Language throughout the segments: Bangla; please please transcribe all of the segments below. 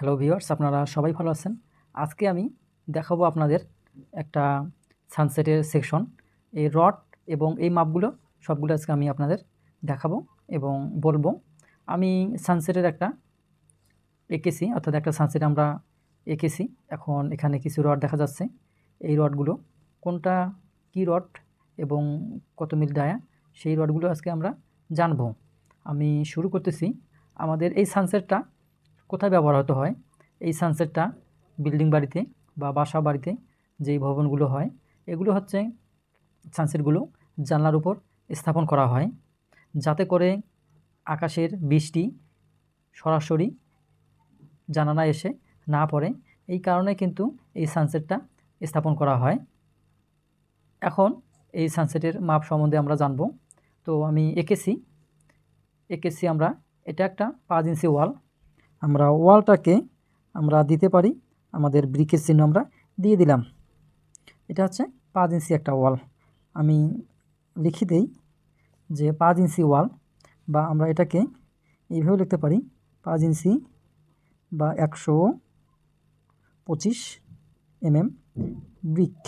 হ্যালো ভিউয়ার্স আপনারা সবাই ভালো আছেন? আজকে আমি দেখাবো আপনাদের একটা সানসেটের সেকশন এই রড এবং এই মাপগুলো সবগুলো আজকে আমি আপনাদের দেখাবো এবং বলব। আমি সানসেটের একটা এঁকেছি, অর্থাৎ একটা সানসেট আমরা এঁকেছি। এখন এখানে কিছু রড দেখা যাচ্ছে। এই রডগুলো কোনটা, কি রড এবং কত মিল ডায়া সেই রডগুলো আজকে আমরা জানব। আমি শুরু করতেছি। আমাদের এই সানসেটটা কোথায় ব্যবহার হতে হয়? এই সানসেটটা বিল্ডিং বাড়িতে বা বাসা বাড়িতে যেই ভবনগুলো হয়, এগুলো হচ্ছে সানসেটগুলো জানলার উপর স্থাপন করা হয়। যাতে করে আকাশের বৃষ্টি সরাসরি জানালা এসে না পড়ে, এই কারণে কিন্তু এই সানসেটটা স্থাপন করা হয়। এখন এই সানসেটের মাপ সম্বন্ধে আমরা জানব। তো আমি এঁকেছি। এঁকেছি আমরা, এটা একটা পাঁচ ইঞ্চি ওয়াল আমরা ওয়ালটাকে আমরা দিতে পারি, আমাদের ব্রিকের চিহ্ন আমরা দিয়ে দিলাম। এটা হচ্ছে পাঁচ ইঞ্চি একটা ওয়াল। আমি লিখে দেই যে পাঁচ ইঞ্চি ওয়াল বা আমরা এটাকে এইভাবে লিখতে পারি, পাঁচ ইঞ্চি বা একশো পঁচিশ এমএম ব্রিক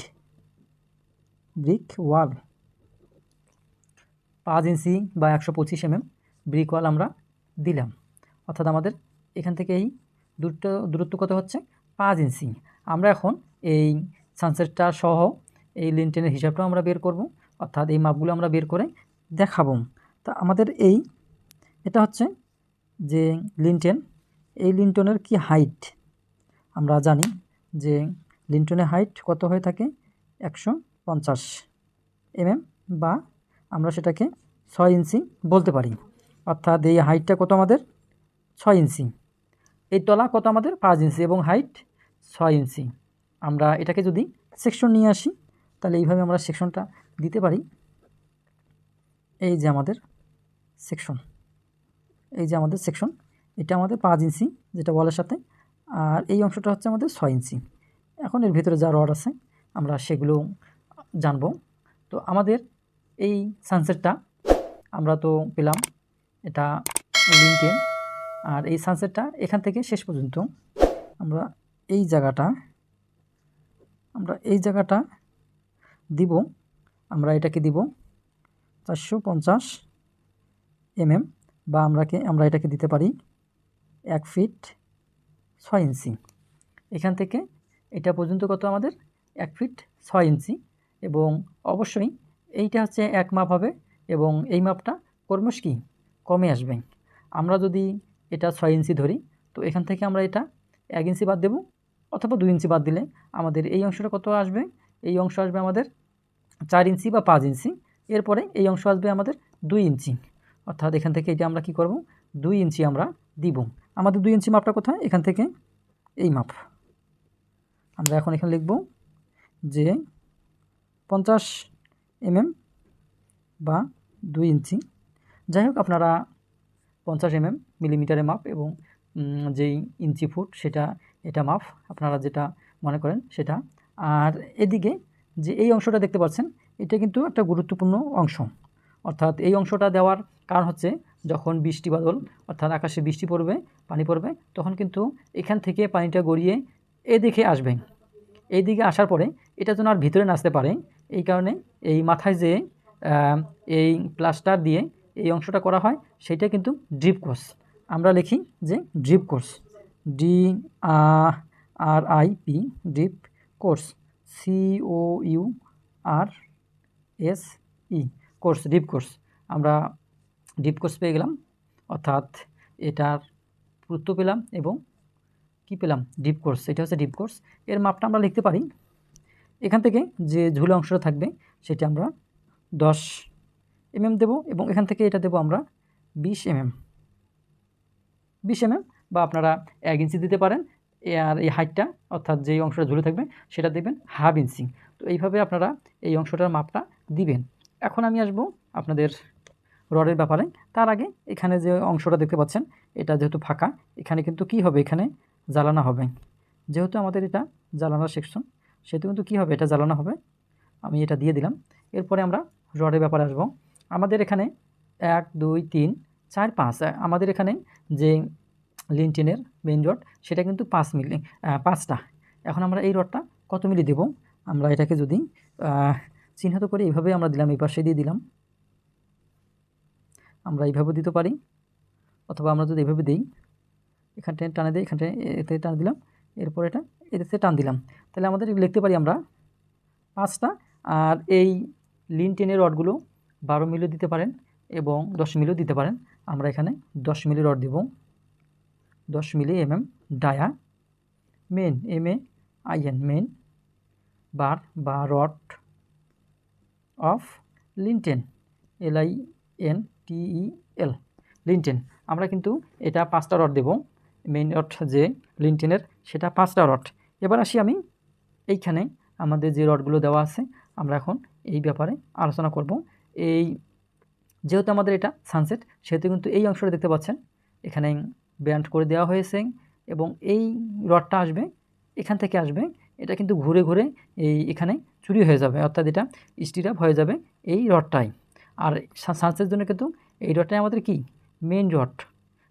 ব্রিক ওয়াল। পাঁচ ইঞ্চি বা একশো পঁচিশ এমএম ব্রিক ওয়াল আমরা দিলাম। অর্থাৎ আমাদের এখান থেকে এই দূরত্ব দূরত্ব কত হচ্ছে? পাঁচ ইঞ্চি। আমরা এখন এই সানসেটটা সহ এই লিনটেনের হিসাবটাও আমরা বের করব, অর্থাৎ এই মাপগুলো আমরা বের করে দেখাবো। তা আমাদের এই, এটা হচ্ছে যে লিনটেন এই লিনটনের কি হাইট আমরা জানি যে লিনটনের হাইট কত হয়ে থাকে? একশো পঞ্চাশ এমএম বা আমরা সেটাকে ছয় ইঞ্চি বলতে পারি। অর্থাৎ এই হাইটটা কত আমাদের? ছয় ইঞ্চি। এই তলা কত আমাদের? পাঁচ ইঞ্চি এবং হাইট ছয় ইঞ্চি। আমরা এটাকে যদি সেকশন নিয়ে আসি, তাহলে এইভাবে আমরা সেকশনটা দিতে পারি। এই যে আমাদের সেকশন এই যে আমাদের সেকশন এটা আমাদের পাঁচ ইঞ্চি, যেটা ওয়ালের সাথে। আর এই অংশটা হচ্ছে আমাদের ছয় ইঞ্চি। এখন এর ভিতরে যা রড আছে, আমরা সেগুলো জানব। তো আমাদের এই সানসেটটা আমরা তো পেলাম। এটা লিঙ্কেন আর এই সানসেটটা এখান থেকে শেষ পর্যন্ত আমরা এই জায়গাটা, আমরা এই জায়গাটা দিব, আমরা এটাকে দিব চারশো পঞ্চাশ এমএম বা আমরাকে আমরা এটাকে দিতে পারি এক ফিট ছয় ইঞ্চি। এখান থেকে এটা পর্যন্ত কত আমাদের? এক ফিট ছয় ইঞ্চি এবং অবশ্যই এইটা হচ্ছে এক মাপ হবে এবং এই মাপটা কর্মশ কি কমে আসবে। আমরা যদি এটা ছয় ইঞ্চি ধরি। তো এখান থেকে আমরা এটা এক ইঞ্চি বাদ দেবো অথবা দুই ইঞ্চি বাদ দিলে আমাদের এই অংশটা কত আসবে? এই অংশ আসবে আমাদের চার ইঞ্চি বা পাঁচ ইঞ্চি। এরপরে এই অংশ আসবে আমাদের দুই ইঞ্চি। অর্থাৎ এখান থেকে এটা আমরা কি করব? দুই ইঞ্চি আমরা দিব। আমাদের দুই ইঞ্চি মাপটা কোথায়? এখান থেকে এই মাপ। আমরা এখন এখানে লিখব যে পঞ্চাশ এমএম বা দুই ইঞ্চি। যাই হোক, আপনারা পঞ্চাশ এমএম মিলিমিটারে মাপ এবং যেই ইঞ্চি ফুট সেটা, এটা মাপ, আপনারা যেটা মনে করেন সেটা। আর এদিকে যে এই অংশটা দেখতে পাচ্ছেন, এটা কিন্তু একটা গুরুত্বপূর্ণ অংশ। অর্থাৎ এই অংশটা দেওয়ার কারণ হচ্ছে যখন বৃষ্টি বাদল, অর্থাৎ আকাশে বৃষ্টি পড়বে, পানি পড়বে, তখন কিন্তু এখান থেকে পানিটা গড়িয়ে এদিকে আসবে। এই দিকে আসার পরে এটা যেন আর ভিতরে নাচতে পারে, এই কারণে এই মাথায় যে এই প্লাস্টার দিয়ে এই অংশটা করা হয়, সেটা কিন্তু ড্রিপ কোর্স আমরা লিখি যে drip course D R I P drip course C O U R S E course dip course আমরা ডিপ কোর্স পেয়ে গেলাম, অর্থাৎ এটার গুরুত্ব পেলাম এবং কি পেলাম? ডিপ কোর্স এটা হচ্ছে ডিপ কোর্স এর মাপটা আমরা লিখতে পারি। এখান থেকে যে ঝুলে অংশটা থাকবে, সেটা আমরা দশ এমএম দেব এবং এখান থেকে এটা দেব আমরা বিশ এমএম বিশ এমএম বা আপনারা এক ইঞ্চি দিতে পারেন, আর এই হাইটটা অর্থাৎ যেই অংশটা ঝুলে থাকবে, সেটা দেবেন হাফ ইঞ্চি তো এইভাবে আপনারা এই অংশটার মাপটা দিবেন। এখন আমি আসব আপনাদের রডের ব্যাপারে। তার আগে এখানে যে অংশটা দেখতে পাচ্ছেন, এটা যেহেতু ফাঁকা, এখানে কিন্তু কি হবে? এখানে জ্বালানো হবে। যেহেতু আমাদের এটা জ্বালানোর সেকশন সেহেতু কিন্তু কী হবে? এটা জ্বালানো হবে। আমি এটা দিয়ে দিলাম। এরপরে আমরা রডের ব্যাপারে আসব। আমাদের এখানে এক, দুই, তিন, চার, পাঁচ আমাদের এখানে যে লিনটেনের মেইন রড সেটা কিন্তু পাঁচ মিলি পাঁচটা। এখন আমরা এই রডটা কত মিলি দেব? আমরা এটাকে যদি চিহ্নিত করে এইভাবে আমরা দিলাম, এই পাশে দিয়ে দিলাম। আমরা এইভাবে দিতে পারি। অথবা আমরা যদি এইভাবে দিই এখানটায় টানে দিই এখানটায় এতে টান দিলাম, এরপর এটা এতে টান দিলাম। তাহলে আমাদের লিখতে পারি আমরা পাঁচটা, আর এই লিন টেনের রডগুলো বারো মিলিও দিতে পারেন এবং দশ মিলিও দিতে পারেন। আমরা এখানে দশ মিলি রড দেব। দশ milli M M dia main M A I N main bar বা rod of lintel L I N T E L lintel আমরা কিন্তু এটা পাঁচটা রড দেব। মেইন রড যে লিনটেনের সেটা পাঁচটা রড এবার আসি আমি এইখানে। আমাদের যে রডগুলো দেওয়া আছে, আমরা এখন এই ব্যাপারে আলোচনা করব। এই যেহেতু আমাদের এটা সানসেট সেহেতু কিন্তু এই অংশটা দেখতে পাচ্ছেন। এখানে ব্যান্ড করে দেওয়া হয়েছে এবং এই রডটা আসবে, এখান থেকে আসবে। এটা কিন্তু ঘুরে ঘুরে এই এখানে চুরি হয়ে যাবে, অর্থাৎ এটা স্টিরাপ হয়ে যাবে এই রডটাই। আর সানসেটের জন্য কিন্তু এই রডটাই আমাদের কি? মেন রড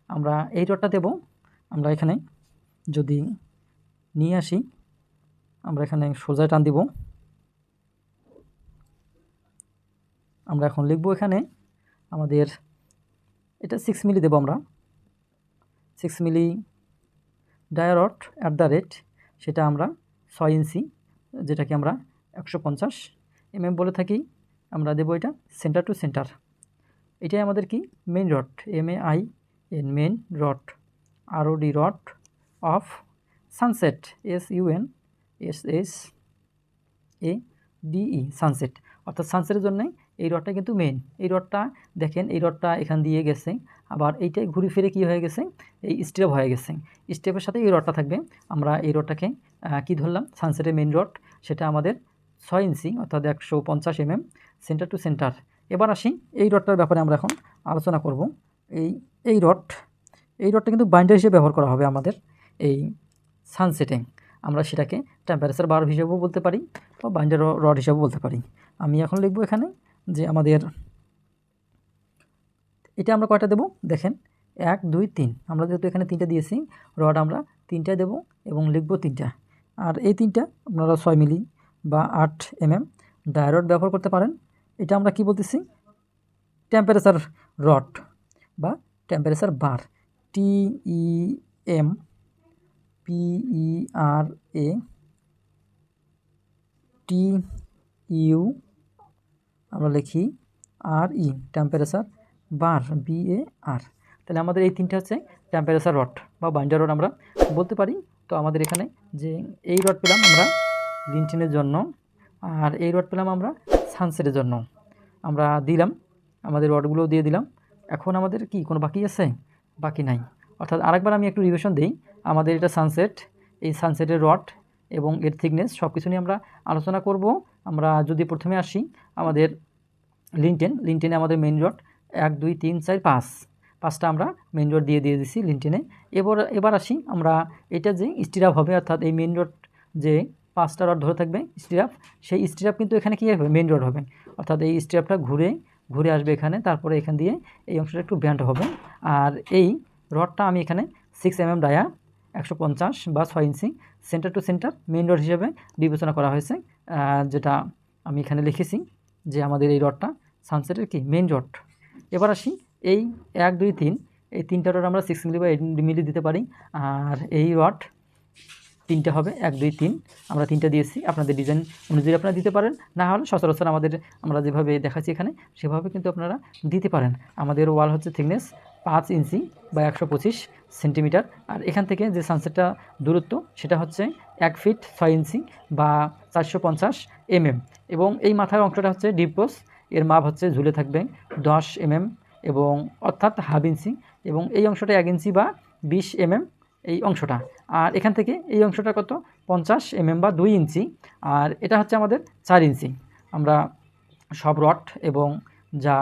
আমরা এই রডটা দেব, আমরা এখানে যদি নিয়ে আসি, আমরা এখানে সোজা টান দিব। আমরা এখন লিখব এখানে আমাদের, এটা সিক্স মিলি দেবো আমরা। Six milli dia rod at the rate সেটা আমরা ছয় ইঞ্চি, যেটাকে আমরা একশো পঞ্চাশ এমএম বলে থাকি, আমরা দেবো এটা সেন্টার টু সেন্টার এটাই আমাদের কি? Main rod M A I N main rod R O D rod of sunshade S U N S S A D E sunshade অর্থাৎ সানসেটের জন্যে এই রডটা কিন্তু মেন এই রডটা দেখেন, এই রডটা এখান দিয়ে গেছে। আবার এইটাই ঘুরে ফিরে কী হয়ে গেছে? এই স্টেপ হয়ে গেছে। স্টেপের সাথে এই রডটা থাকবে। আমরা এই রডটাকে কী ধরলাম? সানসেটের মেন রড সেটা আমাদের ছয় ইঞ্চি, অর্থাৎ একশো পঞ্চাশ এমএম সেন্টার টু সেন্টার এবার আসি এই রডটার ব্যাপারে আমরা এখন আলোচনা করব। এই এই রড এই রডটা কিন্তু বাইন্ডার হিসেবে ব্যবহার করা হবে আমাদের এই সানসেটে আমরা সেটাকে টেম্পারেচার বার হিসেবেও বলতে পারি বা বাইন্ডার রড হিসেবেও বলতে পারি। আমি এখন লিখব এখানে যে আমাদের, এটা আমরা কয়টা দেব? দেখেন, এক, দুই, তিন। আমরা যেহেতু এখানে তিনটা দিয়েছি, রড আমরা তিনটা দেব এবং লিখব তিনটা। আর এই তিনটা আপনারা ছয় মিলি বা আট এমএম ডায়রড ব্যবহার করতে পারেন। এটা আমরা কি বলতেছি? টেম্পারেচার রড বা temperature bar. T E M P E R A T U আমরা লিখি আর ই টেম্পারেচার বার বি এ আর তাহলে আমাদের এই তিনটা হচ্ছে টেম্পারেচার রড বা বাইন্ডার রড আমরা বলতে পারি। তো আমাদের এখানে যে এই রড পেলাম আমরা লিনটিনের জন্য আর এই রড পেলাম আমরা সানসেটের জন্য। আমরা দিলাম, আমাদের রডগুলো দিয়ে দিলাম। এখন আমাদের কি, কোনো বাকি আছে? বাকি নাই। অর্থাৎ আরেকবার আমি একটু রিভিশন দিই। আমাদের এটা সানসেট এই সানসেটের রড এবং এর থিকনেস সব কিছু নিয়ে আমরা আলোচনা করব। আমরা যদি প্রথমে আসি, আমাদের লিনটেন লিনটেনে আমাদের মেন রড এক, দুই, তিন, চার, পাঁচ। পাঁচটা আমরা মেন রড দিয়ে দিয়ে দিছি লিনটেনে এবার এবার আসি আমরা এটা যে স্টিরাপ হবে, অর্থাৎ এই মেন রড যে পাঁচটা রড ধরে থাকবে স্টিরাপ সেই স্টিরাপ কিন্তু এখানে কী হবে? মেন রড হবে। অর্থাৎ এই স্টিরাপটা ঘুরে ঘুরে আসবে এখানে, তারপরে এখান দিয়ে এই অংশটা একটু ব্যান্ড হবে। আর এই রডটা আমি এখানে সিক্স এম এম ডায়া, একশো পঞ্চাশ বা ছয় ইঞ্চি centre to centre main rod হিসেবে বিবেচনা করা হয়েছে। যেটা আমি এখানে লিখেছি যে আমাদের এই রডটা সানসেটের কি মেন রড এবার আসি, এই এক, দুই, তিন, এই তিনটা রড আমরা সিক্স মিলি বা এইট মিলি দিতে পারি, আর এই রড তিনটা হবে এক, দুই, তিন, আমরা তিনটা দিয়েছি, আপনাদের ডিজাইন অনুযায়ী আপনারা দিতে পারেন, না হলে সচরাচর আমাদের, আমরা যেভাবে দেখাচ্ছি এখানে, সেভাবে কিন্তু আপনারা দিতে পারেন। আমাদের ওয়াল হচ্ছে থিকনেস পাঁচ ইঞ্চি বা একশো পঁচিশ সেন্টিমিটার। আর এখান থেকে যে সানসেটটা দূরত্ব, সেটা হচ্ছে এক ফিট ছয় ইঞ্চি বা চারশো পঞ্চাশ এমএম এবং এই মাথার অংশটা হচ্ছে ডিপোস এর মাপ হচ্ছে ঝুলে থাকবে দশ এমএম এবং অর্থাৎ হাফ ইঞ্চি এবং এই অংশটা এক ইঞ্চি বা বিশ এমএম এই অংশটা। আর এখান থেকে এই অংশটা কত? পঞ্চাশ এমএম বা দুই ইঞ্চি আর এটা হচ্ছে আমাদের চার ইঞ্চি আমরা সব রড এবং যা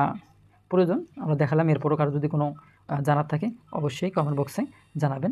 প্রয়োজন, আমরা দেখালাম। এরপরও কারও যদি কোনো জানার থাকে অবশ্যই কমেন্ট বক্সে জানাবেন।